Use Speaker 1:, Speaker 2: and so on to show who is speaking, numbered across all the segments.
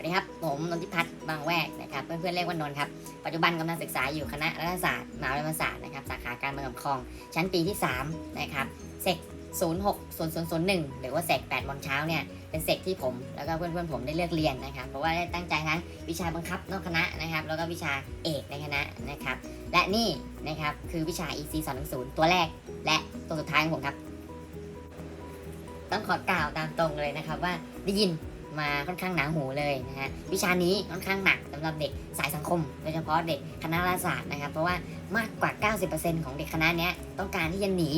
Speaker 1: วัสดีครับ ผมนนทิพัฒน์บางแวกนะครับ เพื่อนๆเรียกว่านนท์ครับ ปัจจุบันกำลังศึกษาอยู่คณะรัฐศาสตร์มหาวิทยาลัยธรรมศาสตร์นะครับ สาขาการเมืองครอง ชั้นปีที่ 3 นะครับเซก060001 หรือว่าเซก8โมงเช้าเนี่ย เป็นเซกที่ผมแล้วก็เพื่อนๆผมได้เลือกเรียนนะครับ เพราะว่าได้ตั้งใจทั้งวิชาบังคับนอกคณะนะครับ แล้วก็วิชาเอกในคณะนะครับ และนี่นะครับคือวิชา EC 210ตัวแรก และตัวสุดท้ายของผมครับ ต้องขอกล่าวตามตรงเลยนะครับว่าได้ยิน มาค่อนข้างหนาหูเลยนะฮะวิชานี้ค่อนข้างหนักสำหรับเด็กสายสังคม โดยเฉพาะเด็กคณะรัฐศาสตร์นะครับเพราะว่ามากกว่า 90%ของเด็กคณะเนี้ยต้องการที่จะหนี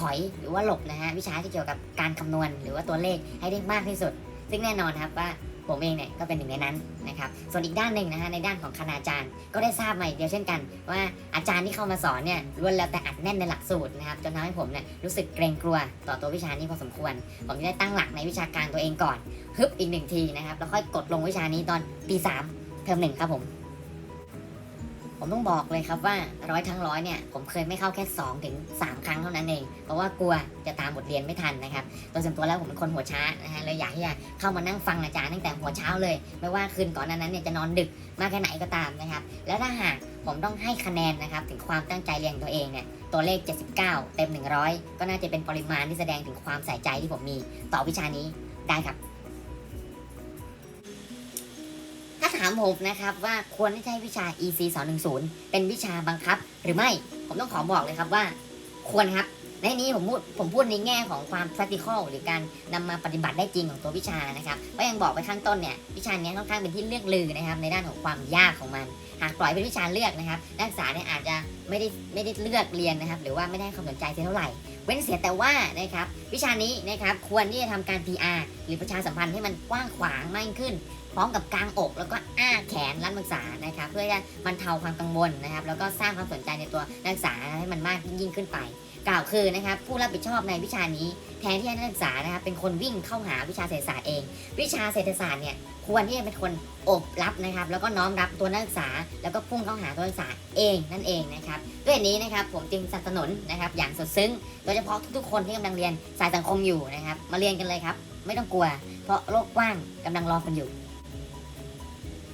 Speaker 1: ถอยหรือว่าหลบนะฮะวิชาที่เกี่ยวกับการคำนวณ หรือว่าตัวเลขให้ได้มากที่สุด ซึ่งแน่นอนครับว่า ผมเองเนี่ยก็เป็นหนึ่งในนั้นนะครับส่วนอีกด้านหนึ่งนะฮะในด้านของคณาจารย์ ก็ได้ทราบมาอีกเดียวเช่นกัน ว่าอาจารย์ที่เข้ามาสอนเนี่ยล้วนแล้วแต่อัดแน่นในหลักสูตรนะครับจนทำให้ผมเนี่ยรู้สึกเกรงกลัวต่อตัววิชานี้พอสมควร ผมได้ตั้งหลักในวิชาการตัวเองก่อนฮึบอีกหนึ่งทีนะครับแล้วค่อยกดลงวิชานี้ตอนปี3เทอมหนึ่งครับผม ผมต้องบอกเลยครับว่าร้อยทั้งร้อยเนี่ยผมเคยไม่เข้าแค่2ถึง3ครั้งเท่านั้นเอง เพราะว่ากลัวจะตามบทเรียนไม่ทันนะครับโดยส่วนตัวแล้วผมเป็นคนหัวช้านะฮะเลยอยากที่จะเข้ามานั่งฟังอาจารย์ตั้งแต่หัวเช้าเลย ไม่ว่าคืนก่อนนั้นเนี่ยจะนอนดึกมากแค่ไหนก็ตามนะครับ แล้วถ้าหากผมต้องให้คะแนนนะครับถึงความตั้งใจเรียนของตัวเองเนี่ยตัวเลข 79 เต็ม 100 ก็น่าจะเป็นปริมาณที่แสดงถึงความใส่ใจที่ผมมีต่อวิชานี้ได้ครับาถามผมนะครับว่าควรที่จะให้วิชา EC 210เป็นวิชาบังคับ หรือไม่ ผมต้องขอบอกเลยครับว่า ควรครับ ในนี้ผมพูดผมพูดในแง่ของความ practical หรือการนำมาปฏิบัติได้จริงของตัววิชานะครับก็ยังบอกไปข้างต้นเนี่ยวิชานี้ค่อนข้างเป็นที่เลือกลือนะครับในด้านของความยากของมัน หากปล่อยเป็นวิชาเลือกนะครับนักศึกษาเนี่ยอาจจะไม่ได้ไม่ได้เลือกเรียนนะครับ หรือว่าไม่ได้ให้ความสนใจเท่าไหร่เว้นเสียแต่ว่านะครับวิชานี้นะครับควรที่จะทำการ PR หรือประชาสัมพันธ์ให้มันกว้างขวางมากขึ้น พร้อมกับกลางอก แล้วก็อ้าแขนรัฐนักศึกษานะครับเพื่อจะบรรเทาความกังวลนะครับแล้วก็สร้างความสนใจในตัวนักศึกษาให้มันมากยิ่งขึ้นไป กล่าวคือนะครับผู้รับผิดชอบในวิชานี้ แทนที่นักศึกษานะครับเป็นคนวิ่งเข้าหาวิชาเศรษฐศาสตร์เอง วิชาเศรษฐศาสตร์เนี่ยควรที่จะเป็นคนอบรับนะครับแล้วก็น้อมรับตัวนักศึกษา แล้วก็พุ่งเข้าหาตัวนักศึกษาเองนั่นเองนะครับด้วยนี้นะครับผมจึงสนับสนุนนะครับอย่างสุดซึ้งโดยเฉพาะทุกๆคนที่กำลังเรียนสายสังคมอยู่นะครับมาเรียนกันเลยครับไม่ต้องกลัว เพราะโลกกว้างกำลังรอคุณอยู่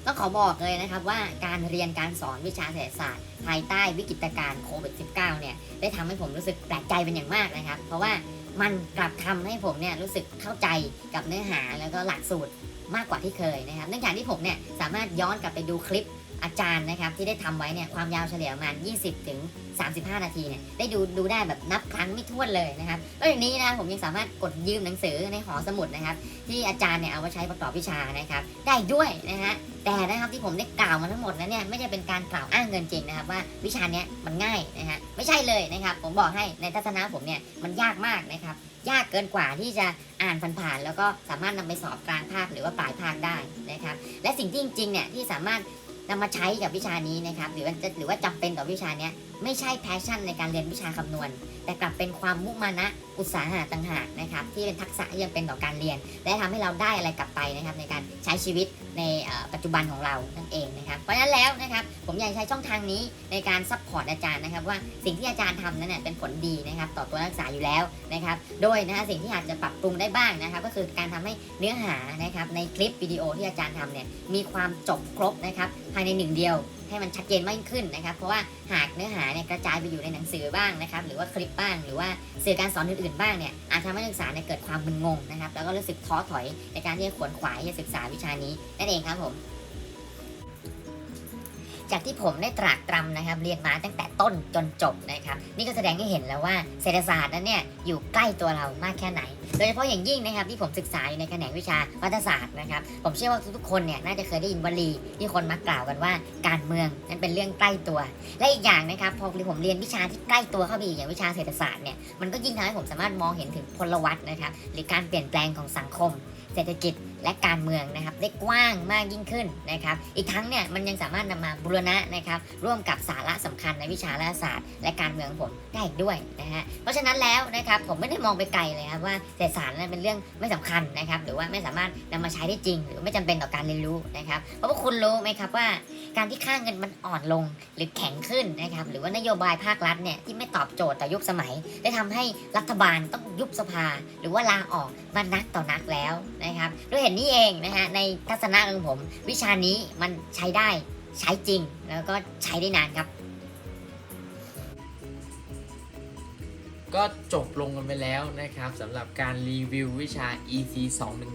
Speaker 1: ต้องขอบอกเลยนะครับว่าการเรียนการสอนวิชาเศรษฐศาสตร์ ภายใต้วิกฤตการณ์โควิด -19 เนี่ยได้ทำให้ผมรู้สึกแปลกใจเป็นอย่างมากนะครับ เพราะว่ามันกลับทำให้ผมเนี่ยรู้สึกเข้าใจกับเนื้อหาแล้วก็หลักสูตรมากกว่าที่เคยนะครับเนื่องจากที่ผมเนี่ยสามารถย้อนกลับไปดูคลิปอาจารย์นะครับที่ได้ทำไว้เนี่ยความยาวเฉลี่ยประมาณ 20 ถึง 35 นาทีเนี่ยได้ดูดูได้แบบนับครั้งไม่ถ้วนเลยนะครับแล้วอย่างนี้นะผมยังสามารถกดยืมหนังสือในหอสมุดนะครับที่อาจารย์เนี่ยเอาไว้ใช้ประกอบวิชานะครับได้ด้วยนะฮะ แต่นะครับที่ผมได้กล่าวมาทั้งหมดนั้นเนี่ยไม่ใช่เป็นการกล่าวอ้างเงินจริงนะครับว่าวิชาเนี้ยมันง่ายนะฮะไม่ใช่เลยนะครับ ผมบอกให้ในทัศนะผมเนี่ยมันยากมากนะครับ ยากเกินกว่าที่จะอ่านผ่านๆแล้วก็สามารถนำไปสอบกลางภาคหรือว่าปลายภาคได้นะครับ และสิ่งที่จริงๆเนี่ยที่สามารถนำมาใช้กับวิชานี้นะครับหรือว่าจะหรือว่าจำเป็นต่อวิชาเนี้ยไม่ใช่แพชชั่นในการเรียนวิชาคำนวณ แต่กลับเป็นความมุมานะอุตสาหะต่างหากนะครับที่เป็นทักษะที่ยังเป็นต่อการเรียน และทำให้เราได้อะไรกลับไปนะครับในการใช้ชีวิตในปัจจุบันของเรานั่นเองนะครับเพราะฉะนั้นแล้วนะครับผมอยากใช้ช่องทางนี้ในการซัพพอร์ตอาจารย์นะครับว่าสิ่งที่อาจารย์ทำนั้นเนยเป็นผลดีนะครับต่อตัวนักศึกษาอยู่แล้วนะครับโดยนะฮะสิ่งที่อาจจะปรับปรุงได้บ้างนะครับก็คือการทำให้เนื้อหานะครับในคลิปวิดีโอที่อาจารย์ทำเนี่ยมีความจบครบนะครับภายในหนึ่งเดียวให้มันชัดเจนมากขึ้นนะครับ เพราะว่าหากเนื้อหาเนี่ยกระจายไปอยู่ในหนังสือบ้างนะครับ หรือว่าคลิปบ้าง หรือว่าสื่อการสอนอื่นๆบ้างเนี่ย อาจทำให้นักศึกษาเนี่ยเกิดความมึนงงนะครับ แล้วก็รู้สึกท้อถอยในการที่จะขวนขวายที่จะศึกษาวิชานี้นั่นเองครับผม จากที่ผมได้ตรากตรำนะครับเรียนมาตั้งแต่ต้นจนจบนะครับนี่ก็แสดงให้เห็นแล้วว่าเศรษฐศาสตร์นั้นเนี่ยอยู่ใกล้ตัวเรามากแค่ไหน โดยเฉพาะอย่างยิ่งนะครับที่ผมศึกษาอยู่ในแขนงวิชารัฐศาสตร์นะครับผมเชื่อว่าทุกๆคนเนี่ยน่าจะเคยได้ยินวลีที่คนมักกล่าวกันว่าการเมืองนั้นเป็นเรื่องใกล้ตัว และอีกอย่างนะครับพอผมเรียนวิชาที่ใกล้ตัวเข้าไปอีอย่างวิชาเศรษฐศาสตร์เนี่ยมันก็ยิ่งทำให้ผมสามารถมองเห็นถึงพลวัตนะครับหรือการเปลี่ยนแปลงของสังคม เศรษฐกิจและการเมืองนะครับได้กว้างมากยิ่งขึ้นนะครับ อีกทั้งเนี่ยมันยังสามารถนำมาบูรณะนะครับร่วมกับสาระสำคัญในวิชารัฐศาสตร์ และการเมืองผมได้อีกด้วยนะฮะเพราะฉะนั้นแล้วนะครับผมไม่ได้มองไปไกลเลยครับว่าเศรษฐศาสตร์นั้นเป็นเรื่องไม่สำคัญนะครับหรือว่าไม่สามารถนำมาใช้ได้จริง หรือไม่จำเป็นต่อการเรียนรู้นะครับเพราะว่าคุณรู้ไหมครับว่าการที่ค่าเงินมันอ่อนลงหรือแข็งขึ้นนะครับหรือว่านโยบายภาครัฐเนี่ยที่ไม่ตอบโจทย์ต่อยุคสมัย ได้ทำให้รัฐบาลต้องยุบสภา หรือว่าลาออกมานักต่อนักแล้วนะครับด้วยห็นนี่เองนะฮะในทัศนะของผม วิชานี้มันใช้ได้ใช้จริงแล้วก็ใช้ได้นานครับ
Speaker 2: ก็จบลงกันไปแล้วนะครับสำหรับการรีวิววิชา EC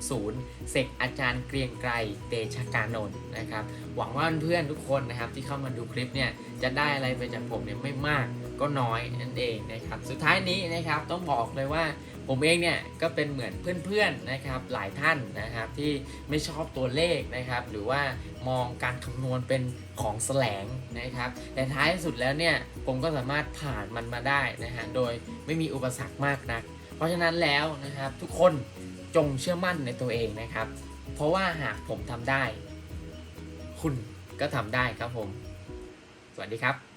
Speaker 2: 210เสกอาจารย์เกรียงไกรเตชะกานนท์นะครับหวังว่าเพื่อนทุกคนนะครับที่เข้ามาดูคลิปเนี่ยจะได้อะไรไปจากผมเนี่ยไม่มากก็น้อยนั่นเองนะครับสุดท้ายนี้นะครับต้องบอกเลยว่าผมเองเนี่ยก็เป็นเหมือนเพื่อนๆนะครับหลายท่านนะครับที่ไม่ชอบตัวเลขนะครับหรือว่ามองการคำนวณเป็นของแสลงนะครับแต่ท้ายสุดแล้วเนี่ยผมก็สามารถผ่านมันมาได้นะฮะโดยไม่มีอุปสรรคมากนัก เพราะฉะนั้นแล้วนะครับทุกคนจงเชื่อมั่นในตัวเองนะครับ เพราะว่าหากผมทำได้ คุณก็ทำได้ครับผม สวัสดีครับ